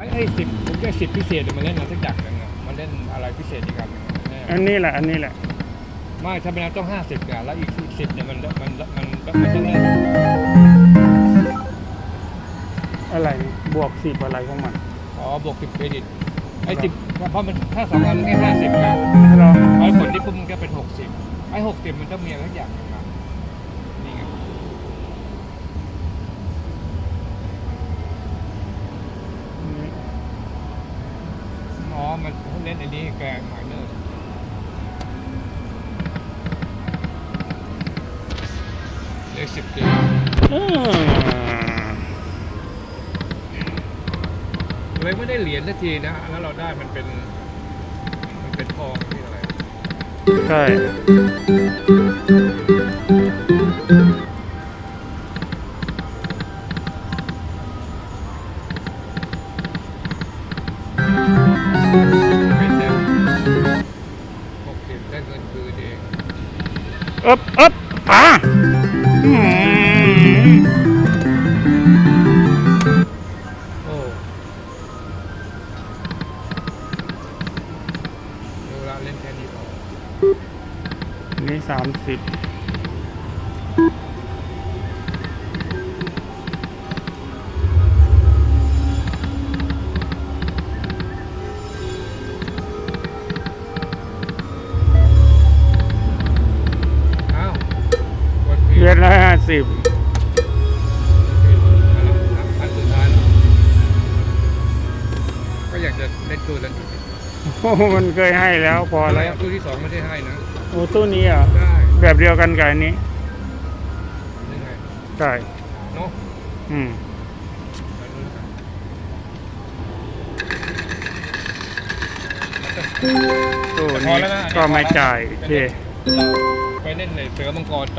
ไอ้ไอ้สิบผมแค่สิบพิเศษเดี๋ยวมาเล่นอะไรสักอย่างหนึ่งอะมาเล่นอะไรพิเศษอีกอันหนึ่งอะแน่อันนี้แหละ อันนี้แหละ ไม่ถ้าเป็นต้องห้าสิบกันแล้วอีกสิบเนี่ยมันมันมันมันมันต้องเล่นอะไรนี่บวกสิบอะไรของมันอ๋อบวกสิบเครดิตไอ้สิบเพราะมันถ้าสองอันมันแค่ห้าสิบนะเราไอ้ผลที่ปุ๊บมันก็เป็นหกสิบไอ้หกสิบมันต้องมีอะไรสักอย่างหนึ่งมานี่ไง อ๋อ มันเล่นอันนี้แกงหมายเนอร์เลขสิบเกมอืมเลยไม่ได้เหรียญสักทีนะ แล้วเราได้มันเป็น มันเป็นทองที่อะไร ใช่ หกสิบได้เงินคืนเองอึ๊บอึ๊บอะอืมโอ้เวลาเล่นแค่นี้พอนี่สามสิบ วันพีเย็นละห้าสิบอันสุดท้ายแล้วก็อยากจะเล่นตัวนั้นอยู่โอ้โหมันเคยให้แล้วพออะไรแล้วตัวที่สองไม่ได้ให้นะโอ้ตู้นี้เหรอะ ได้แบบเดียวกันกับอันนี้ยังไงใช่ เนาะอืมมาลุ้นกันตู้พอนี้แล้วนะอันนี้ก็ไม่พอแล้วจ่ายโอเค ไปเล่นในเสือมังกรต่อ